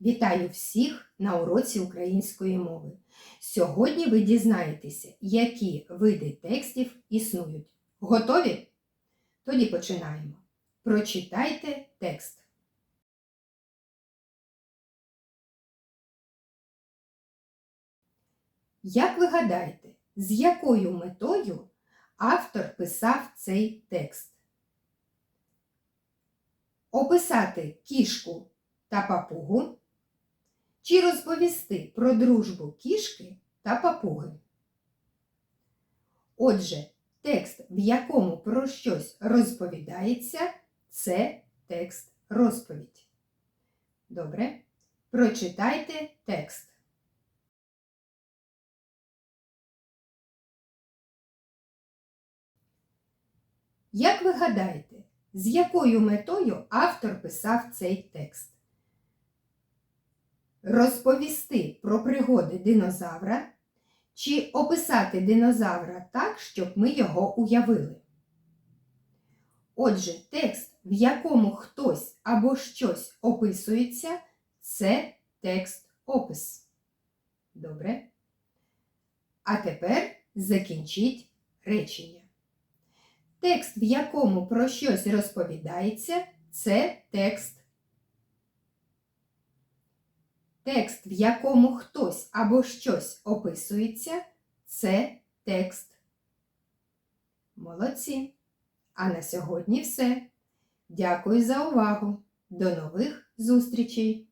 Вітаю всіх на уроці української мови. Сьогодні ви дізнаєтеся, які види текстів існують. Готові? Тоді починаємо. Прочитайте текст. Як ви гадаєте, з якою метою автор писав цей текст? Описати кішку та папугу чи розповісти про дружбу кішки та папуги. Отже, текст, в якому про щось розповідається, це текст розповідь. Добре? Прочитайте текст. Як ви гадаєте, з якою метою автор писав цей текст? Розповісти про пригоди динозавра чи описати динозавра так, щоб ми його уявили? Отже, текст, в якому хтось або щось описується, це текст опис. Добре? А тепер закінчіть речення. Текст, в якому про щось розповідається, це текст. Текст, в якому хтось або щось описується, це текст. Молодці. А на сьогодні все. Дякую за увагу. До нових зустрічей!